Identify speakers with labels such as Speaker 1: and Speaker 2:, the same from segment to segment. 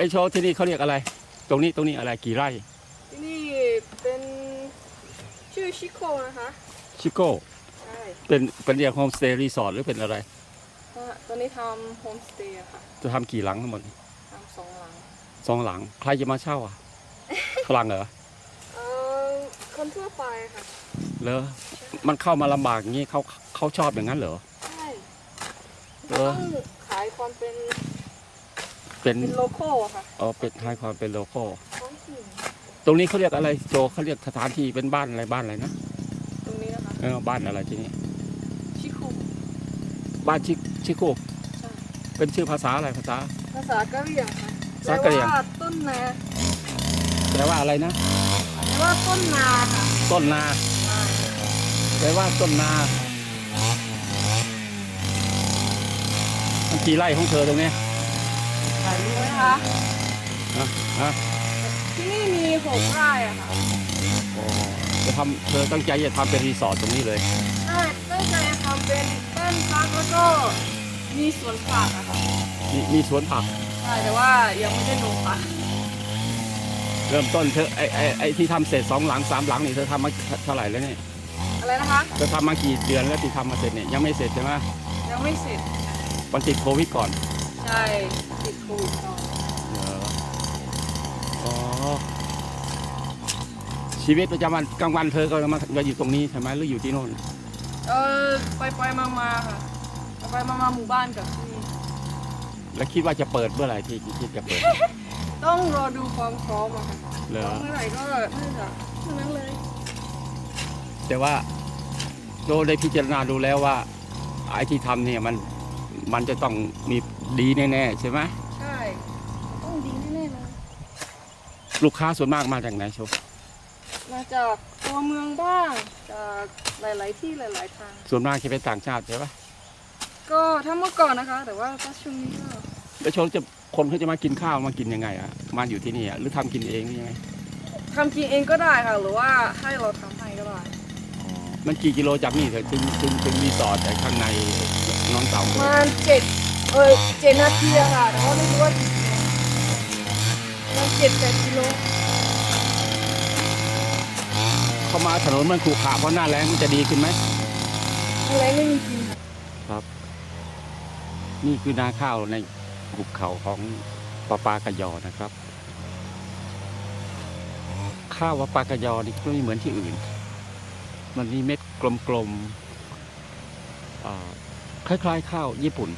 Speaker 1: อ้โชว์ที่นี่เขาเรียกอะไร ตรงนี้ตรงนี้อะไรกี่ไร่
Speaker 2: ที่นี่เป็นชื่อชิโคนะคะ
Speaker 1: ชิโก้
Speaker 2: ใช่
Speaker 1: เป็นเป็นเรียกโฮมสเตย์รีสอร์ทหรือเป็นอะไร
Speaker 2: เพราะตอนนี้ทำโฮมสเตย์อะค่ะ
Speaker 1: จะทำกี่หลังทั้งหมด
Speaker 2: ทำสองหลัง
Speaker 1: สองหลัง ใครจะมาเช่าอะ ฝรั่งเหรอ
Speaker 2: เอ่อคนทั่วไปค่ะ
Speaker 1: เหรอมันเข้ามาลำบากอย่างนี้เขาเขาชอบอย่างนั้นเหรอ
Speaker 2: ใช่
Speaker 1: เอ
Speaker 2: ต้
Speaker 1: อ
Speaker 2: องขายความเป็น
Speaker 1: เป็น
Speaker 2: เป็นโลโก้อะค่ะ
Speaker 1: เออเป็นให้ความเป็นโลโก้
Speaker 2: ท้องถิ่น
Speaker 1: ตรงนี้เขาเรียกอะไรโจเขาเรียกสถานที่เป็นบ้านอะไรบ้านอะไรนะ
Speaker 2: ตรงนี้นะคะ
Speaker 1: เออบ้านอะไรที่นี่
Speaker 2: ชิโค
Speaker 1: บ้านชิชิโก้
Speaker 2: ใช่
Speaker 1: เป็นชื่อภาษาอะไรภาษา
Speaker 2: ภาษากะเหรี่ยงค่ะ
Speaker 1: ภาษากะเหรี่ยง
Speaker 2: แปลว่าต้นนา
Speaker 1: แปลว่าอะไรนะ
Speaker 2: แปลว่าต้นนาค่ะ
Speaker 1: ต้นนา
Speaker 2: ใช่
Speaker 1: แปลว่าต้นนามันกี่ไร่ของเธอตรงเนี้ย
Speaker 2: ถ่ายรูปไหมคะ
Speaker 1: ฮะฮะ
Speaker 2: ที่นี่มีหกไร่อะค่ะ
Speaker 1: อ๋อจะทำเธอตั้งใจจะทำเป็นรีสอร์ทตรงนี้เลย
Speaker 2: ใช่ตั้งใจทำเป็นบ้านพักแล้วก็มีสวนผักอะค่ะ
Speaker 1: มีมีสวนผัก
Speaker 2: ใช่แต่ว่ายังไม่ได้ลงผัก
Speaker 1: เริ่มต้นเธอไอ้ไอ้ไอ้ที่ทำเสร็จสองหลังสามหลังนี่เธอทำมาเท่าไหร่แล้วเนี่ย
Speaker 2: อะไรนะคะ
Speaker 1: เธอทำมากี่เดือนแล้วที่ทำมาเสร็จเนี่ยยังไม่เสร็จใช่ไหม
Speaker 2: ยังไม่เสร็จ
Speaker 1: มันติดโควิดก่อน
Speaker 2: ใช่ติดโควิดก่อน
Speaker 1: เหรออ๋อชีวิตประจำวันกลางวันเธอก็มามาอยู่ตรงนี้ใช่ไหมหรืออยู่ที่โน่น
Speaker 2: เออไปไปมามาค่ะไปไปมามาหมู่บ้านกับที่นี่
Speaker 1: แล้วคิดว่าจะเปิดเมื่อไหร่ที่คิดจะเปิด
Speaker 2: ต้องรอดูความพร้อมอะค่ะ
Speaker 1: เหรอ
Speaker 2: เมื่อไหร่ก็น่าจะเท่านั้นเลย
Speaker 1: แต่ว่าโดได้พิจารณาดูแล้วว่าไอ้ที่ทำเนี่ยมันมันจะต้องมี ดีแน่ๆใช่ไหม
Speaker 2: ใช่ ต้องดีแน่ๆเลย
Speaker 1: ลูกค้าส่วนมากมาจากไหนโชว์
Speaker 2: มาจากตัวเมืองบ้างจากหลาย ๆ ที่หลาย ๆ ทาง
Speaker 1: ส่วนมากจะเป็นต่างชาติใช่ปะ
Speaker 2: ก็ถ้าเมื่อก่อนนะคะ แต่ว่าก็ช่วงนี้ก็
Speaker 1: แล้วโชว์จะคนเขาจะมากินข้าวมากินยังไงอะมาอยู่ที่นี่อะหรือทำกินเองหรือยังไง
Speaker 2: ทำกินเองก็ได้ค่ะ หรือว่าให้เราทำให้ก็ได้
Speaker 1: มันกี่กิโลจากนี่ถึงถึงถึงรีสอร์ทแต่ข้างในน้องเต่า
Speaker 2: ประมาณเจ็ด เออเจ็ดนาทีอะค่ะแต่ว่าไม่รู้ว่ากี่กิโลประมาณเจ็ดแปดกิโล
Speaker 1: เข้ามาถนนมันขรุขระเพราะหน้าแรงมันจะดีขึ้นไหม
Speaker 2: อะไรไม่มีกินค่ะ
Speaker 1: นี่คือนาข้าวในหุบเขาของปาปากะยอนะครับ ข้าวว่าปากะยอนี่ก็ไม่เหมือนที่อื่น มันมีเม็ดกลมๆอ่าคล้ายๆ ข้าวญี่ปุ่น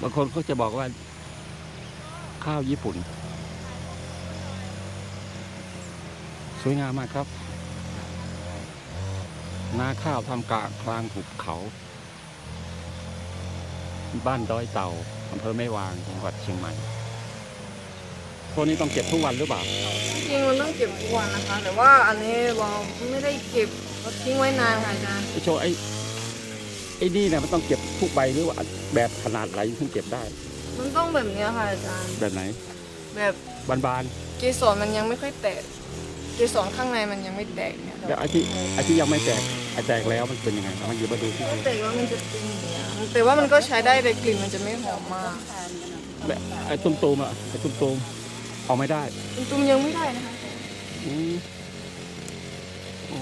Speaker 1: บางคนก็จะบอกว่า ข้าวญี่ปุ่น สวยงามมากครับ นาข้าวทำกลางกลางหุบเขา บ้านดอยเต่าอำเภอแม่วางจังหวัดเชียงใหม่พวกนี้ต้องเก็บทุกวันหรือเปล่า
Speaker 2: จริงๆมันต้องเก็บทุกวันนะคะ แต่ว่าอันนี้เราไม่ได้เก็บเราทิ้งไว้นานค่ะอาจารย์
Speaker 1: ไอโชว์ไอ้ ไอ้นี่เนี่ยมันต้องเก็บทุกใบหรือว่าแบบขนาดไหนถึงเก็บได้
Speaker 2: มันต้องแบบเนี้ยค่ะอาจารย์
Speaker 1: แบบไหน
Speaker 2: แบบ
Speaker 1: บาน
Speaker 2: เกสรมันยังไม่ค่อยแตก เกสรข้างในมันยังไม่แตกเนี่ย
Speaker 1: ๆแล้วไอ้ที่ไอ้ที่ยังไม่แตกไอ้แตกแล้วมันเป็นยังไงมันอยู่มาดูที่
Speaker 2: ถ้าแตกแล้วมันจะเป็นอย่างเงี้ยแต่ว่ามันก็ใช้ได้แต่กลิ่นมันจะไม่หอมมาก
Speaker 1: และไอ้ตุ้มๆอะไอ้ตุ้มๆเอาไม่ได้
Speaker 2: ตุ้มๆยังไม่ได้นะคะ
Speaker 1: อืมอ๋อ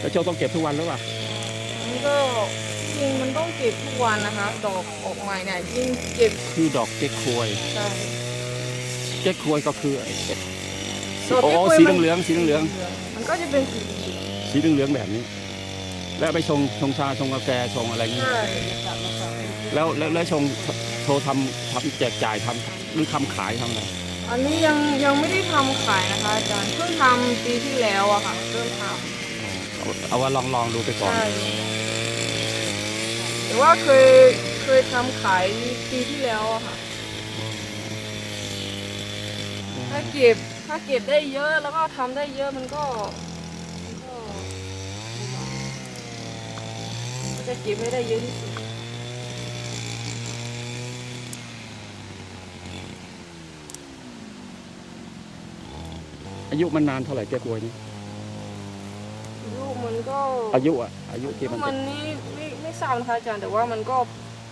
Speaker 1: แล้วโชว์ต้องเก็บทุกวันหรือเปล่า
Speaker 2: มัน ก็จริงมันต้องเก็บทุกวันนะคะ ดอกออกใหม่เนี่ยยิ่งเก็บ
Speaker 1: คือดอกเก๊กควย
Speaker 2: ใช่
Speaker 1: เก๊กควยก็คือไอ้
Speaker 2: ดอก
Speaker 1: โอ้
Speaker 2: เก๊กฮวย
Speaker 1: สี
Speaker 2: มัน
Speaker 1: เหลืองๆสีเหลือง
Speaker 2: มันก็จะเป็นสี
Speaker 1: ๆสีเหลืองๆแบบนี้ แล้วไปชงชงชาชงกาแฟชงอะไรเงี้ย
Speaker 2: ใช่
Speaker 1: แล้วแล้วแล้วชงโชว์ทำทำแจกจ่ายทำหรือทำขายทำอะไร
Speaker 2: อันนี้ยังยังไม่ได้ทำขายนะคะอาจารย์เพิ่งทำปีที่แล้วอะค่ะเริ่มท
Speaker 1: เอาเอาว่าลองลองดูไปำก่อน
Speaker 2: ใช่ แต่ว่าเคยเคยทำขายปีที่แล้วอะค่ะ ถ้าเก็บถ้าเก็บได้เยอะแล้วก็ทำได้เยอะมันก็มันก็มันจะเก็บไม่ได้เยอะที่สุด
Speaker 1: อายุมันนานเท่าไหร่แก้กล้วยนี่
Speaker 2: ลูกมันก็
Speaker 1: อายุอะอายุที่
Speaker 2: ลู
Speaker 1: มัน
Speaker 2: กมันนี่ไม่ไม่ ทราบนะคะอาจารย์แต่ว่ามันก็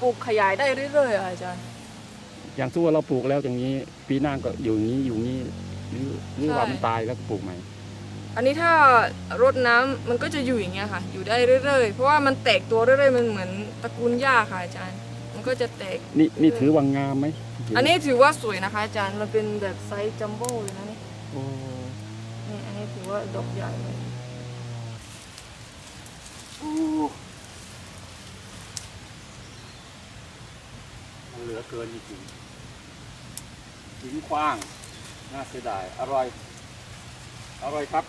Speaker 2: ปลูกขยายได้เรื่อยๆอะอาจารย์
Speaker 1: ออย่างสู้ว่าเราปลูกแล้วอย่างนี้ ปีหน้าก็อยู่อย่างนี้อยู่อย่างนี้หรือหรือว่ามันตายแล้วก็ปลูกใหม่
Speaker 2: อันนี้ถ้ารดน้ำมันก็จะอยู่อย่างเงี้ยค่ะ อยู่ได้เรื่อยๆ เพราะว่ามันแตกตัวเรื่อยๆมันเหมือนตระกูลหญ้าค่ะอาจารย์ มันก็จะแตก
Speaker 1: นี่นี่ถือว่างามไหม
Speaker 2: อันนี้ถือว่าสวยนะคะอาจารย์มันเป็นแบบไซส์จัมโบ้เลยนะนี่
Speaker 1: โอ้
Speaker 2: นี่อันนี้ถือว่าดอกใหญ่เลย
Speaker 1: มันเหลือเกินจริงๆทิ้งคว้าง น่าเสียดาย อร่อย อร่อยครับ